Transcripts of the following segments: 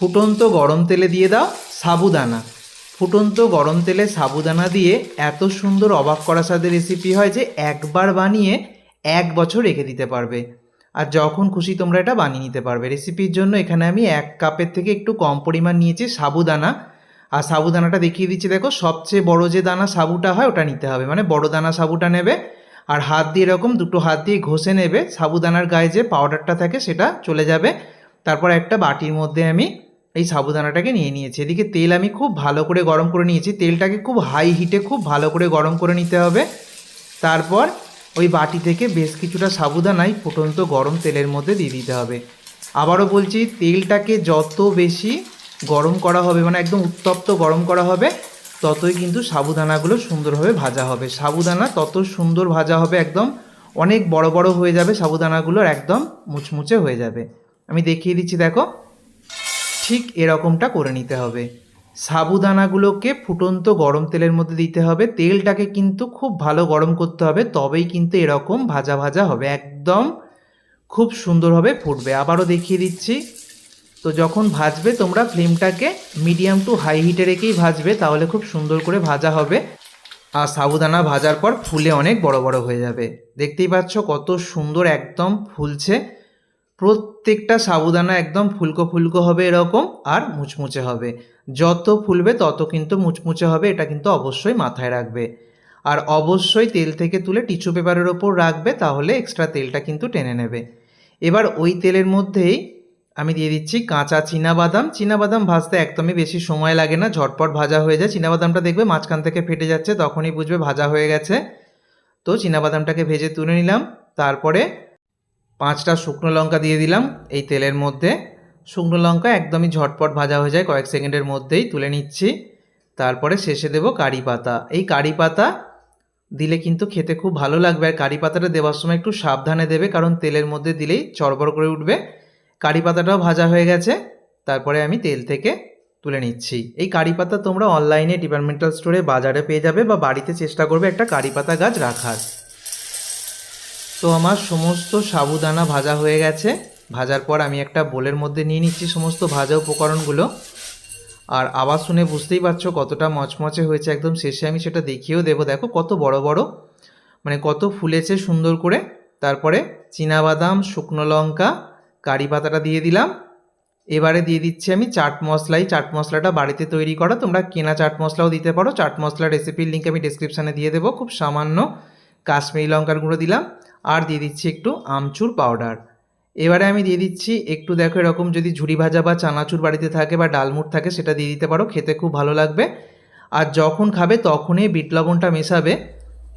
ফুটন্ত গরম তেলে দিয়ে দাও সাবুদানা। ফুটন্ত গরম তেলে সাবুদানা দিয়ে এত সুন্দর অবাক করা স্বাদের রেসিপি হয় যে একবার বানিয়ে এক বছর রেখে দিতে পারবে। আর যখন খুশি তোমরা এটা বানিয়ে নিতে পারবে। রেসিপির জন্য এখানে আমি এক কাপের থেকে একটু কম পরিমাণ নিয়েছি সাবুদানা। আর সাবুদানাটা দেখিয়ে দিচ্ছি, দেখো সবচেয়ে বড় যে দানা সাবুটা হয় ওটা নিতে হবে। মানে বড় দানা সাবুটা নেবে আর হাত দিয়ে এরকম দুটো হাত দিয়ে ঘষে নেবে। সাবুদানার গায়ে যে পাউডারটা থাকে সেটা চলে যাবে। তারপর একটা বাটির মধ্যে আমি এই সাবুদানাটাকে নিয়ে নিয়েছি। এদিকে তেল আমি খুব ভালো করে গরম করে নিয়েছি। তেলটাকে খুব হাই হিটে খুব ভালো করে গরম করে নিতে হবে। তারপর ওই বাটি থেকে বেশ কিছুটা সাবুদানাই ফুটন্ত গরম তেলের মধ্যে দিয়ে দিতে হবে। আবারও বলছি, তেলটাকে যত বেশি গরম করা হবে মানে একদম উত্তপ্ত গরম করা হবে, ততই কিন্তু সাবুদানাগুলো সুন্দরভাবে ভাজা হবে। সাবুদানা তত সুন্দর ভাজা হবে একদম, অনেক বড় বড় হয়ে যাবে সাবুদানাগুলোর একদম মুচমুচে হয়ে যাবে। আমি দেখিয়ে দিচ্ছি, দেখো। ঠিক এরকমটা করে নিতে হবে। সাবুদানাগুলোকে ফুটন্ত গরম তেলের মধ্যে দিতে হবে। তেলটাকে কিন্তু খুব ভালো গরম করতে হবে, তবেই কিন্তু এরকম ভাজা ভাজা হবে। একদম খুব সুন্দরভাবে ফুটবে। আবারও দেখিয়ে দিচ্ছি। তো যখন ভাজবে, তোমরা ফ্লেমটাকে মিডিয়াম টু হাই হিটে রেখেই ভাজবে, তাহলে খুব সুন্দর করে ভাজা হবে। আর সাবুদানা ভাজার পর ফুলে অনেক বড় বড় হয়ে যাবে। দেখতেই পাচ্ছ কত সুন্দর একদম ফুলছে। প্রত্যেকটা সাবুদানা একদম ফুলকো ফুলকো হবে এরকম আর মুচমুচে হবে। যত ফুলবে তত কিন্তু মুচমুচে হবে, এটা কিন্তু অবশ্যই মাথায় রাখবে। আর অবশ্যই তেল থেকে তুলে টিস্যু পেপারের ওপর রাখবে, তাহলে এক্সট্রা তেলটা কিন্তু টেনে নেবে। এবার ওই তেলের মধ্যেই আমি দিয়ে দিচ্ছি কাঁচা বাদাম বাদাম ভাজতে একদমই বেশি সময় লাগে না, ঝটপট ভাজা হয়ে যায়। বাদামটা দেখবে মাঝখান থেকে ফেটে যাচ্ছে, তখনই বুঝবে ভাজা হয়ে গেছে। তো বাদামটাকে ভেজে তুলে নিলাম। তারপরে পাঁচটা শুকনো লঙ্কা দিয়ে দিলাম এই তেলের মধ্যে। শুকনো লঙ্কা একদমই ঝটপট ভাজা হয়ে যায়, কয়েক সেকেন্ডের মধ্যেই তুলে নিচ্ছি। তারপরে শেষে দেব কারি পাতা। এই কারি পাতা দিলে কিন্তু খেতে খুব ভালো লাগবে। আর কারি পাতাটা দেওয়ার সময় একটু সাবধানে দেবে, কারণ তেলের মধ্যে দিলেই চড়বড় করে উঠবে। কারি পাতাটাও ভাজা হয়ে গেছে। তারপরে আমি তেল থেকে তুলে নিচ্ছি। এই কারি পাতা তোমরা অনলাইনে ডিপার্টমেন্টাল স্টোরে বাজারে পেয়ে যাবে বা বাড়িতে চেষ্টা করবে একটা কারি পাতা গাছ রাখার। তো আমার সমস্ত সাবুদানা ভাজা হয়ে গেছে। ভাজার পর আমি একটা বোলের মধ্যে নিয়ে নিচ্ছি সমস্ত ভাজা উপকরণগুলো। আর আওয়াজ শুনে বুঝতেই পারছ কতটা মচমচে হয়েছে। একদম শেষে আমি সেটা দেখিয়েও দেবো। দেখো কত বড় বড় মানে কত ফুলেছে সুন্দর করে। তারপরে বাদাম শুকনো লঙ্কা, কারি পাতাটা দিয়ে দিলাম। এবারে দিয়ে দিচ্ছি আমি চাট মশলাই। চাট মশলাটা বাড়িতে তৈরি করা। তোমরা কেনা চাট মশলাও দিতে পারো। চাট মশলার রেসিপির লিঙ্ক আমি ডিসক্রিপশানে দিয়ে দেবো। খুব সামান্য কাশ্মীরি লঙ্কার গুঁড়ো দিলাম। আর দিয়ে দিচ্ছি একটু আমচুর পাউডার এবারে আমি দিয়ে দিচ্ছি, একটু দেখো এরকম যদি ঝুড়ি ভাজা বা চানাচুর বাড়িতে থাকে বা ডালমুট থাকে, সেটা দিয়ে দিতে পারো, খেতে খুব ভালো লাগবে। আর যখন খাবে তখনই বিট লবণটা মেশাবে।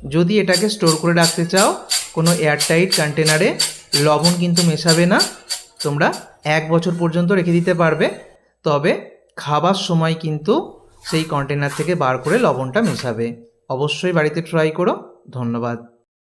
যদি এটাকে স্টোর করে রাখতে চাও, কোনো এয়ারটাইট কন্টেনারে লবণ কিন্তু মেশাবে না। তোমরা এক বছর পর্যন্ত রেখে দিতে পারবে। তবে খাবার সময় কিন্তু সেই কন্টেনার থেকে বার করে লবণটা মেশাবে। অবশ্যই বাড়িতে ট্রাই করো। ধন্যবাদ।